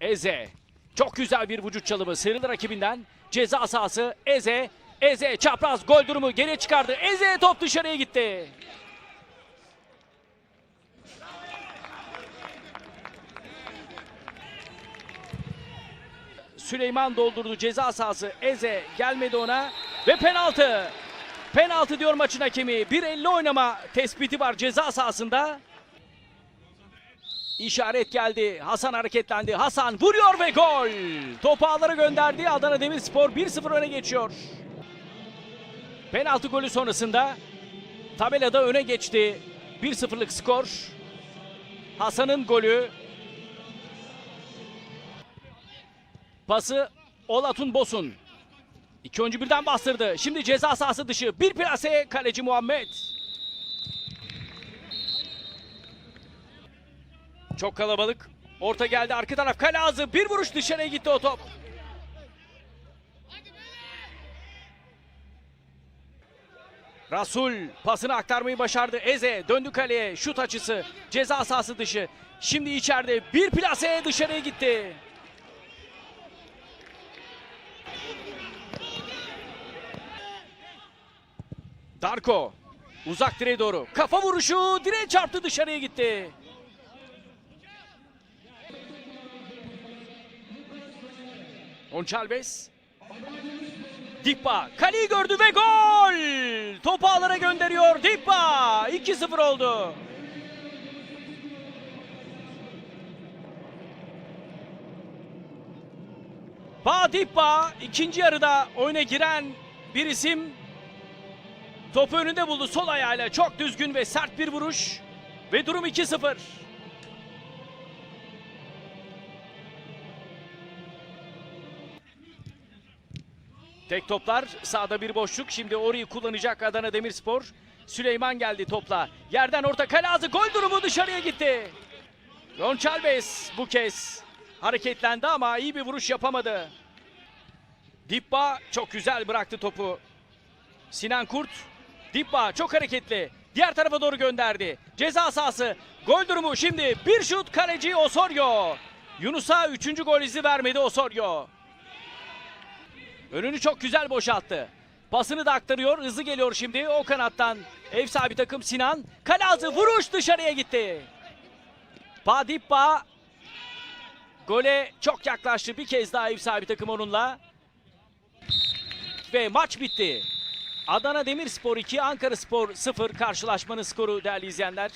Eze. Çok güzel bir vücut çalımı. Sıyrıldı rakibinden. Ceza sahası. Eze. Eze çapraz gol durumu geriye çıkardı. Eze top dışarıya gitti. Süleyman doldurdu ceza sahası. Eze gelmedi ona ve penaltı. Penaltı diyor maçın hakemi. 1.50 oynama tespiti var ceza sahasında. İşaret geldi. Hasan hareketlendi. Hasan vuruyor ve gol. Topu ağlara gönderdi. Adana Demirspor 1-0 öne geçiyor. Penaltı golü sonrasında tabelada öne geçti. 1-0'lık skor. Hasan'ın golü. Pası Olatun Bosun. İki oyuncu birden bastırdı. Şimdi ceza sahası dışı. Bir plase kaleci Muhammed. Çok kalabalık. Orta geldi arka taraf kale. Bir vuruş dışarıya gitti o top. Rasul pasını aktarmayı başardı. Eze döndü kaleye. Şut açısı. Ceza sahası dışı. Şimdi içeride bir plase dışarıya gitti. Darko uzak direğe doğru. Kafa vuruşu direğe çarptı dışarıya gitti. Onçalves. Dippa kaleyi gördü ve gol! Topu ağlara gönderiyor Dippa. 2-0 oldu. Ba Dippa ikinci yarıda oyuna giren bir isim Topu önünde buldu sol ayağıyla. Çok düzgün ve sert bir vuruş. Ve durum 2-0. Tek toplar sağda bir boşluk. Şimdi orayı kullanacak Adana Demirspor. Süleyman geldi topla. Yerden orta kale ağzı gol durumu dışarıya gitti. Gonçalves bu kez hareketlendi ama iyi bir vuruş yapamadı. Dippa çok güzel bıraktı topu. Sinan Kurt Dippa çok hareketli. Diğer tarafa doğru gönderdi. Ceza sahası. Gol durumu şimdi. Bir şut kaleci Osorio. Yunus'a üçüncü gol izi vermedi Osorio. Önünü çok güzel boşalttı. Pasını da aktarıyor. Hızlı geliyor şimdi. O kanattan ev sahibi takım Sinan. Kalazı vuruş dışarıya gitti. Padippa gole çok yaklaştı. Bir kez daha ev sahibi takım onunla. Ve maç bitti. Adana Demirspor 2, Ankara Spor 0 karşılaşmanın skoru değerli izleyenler.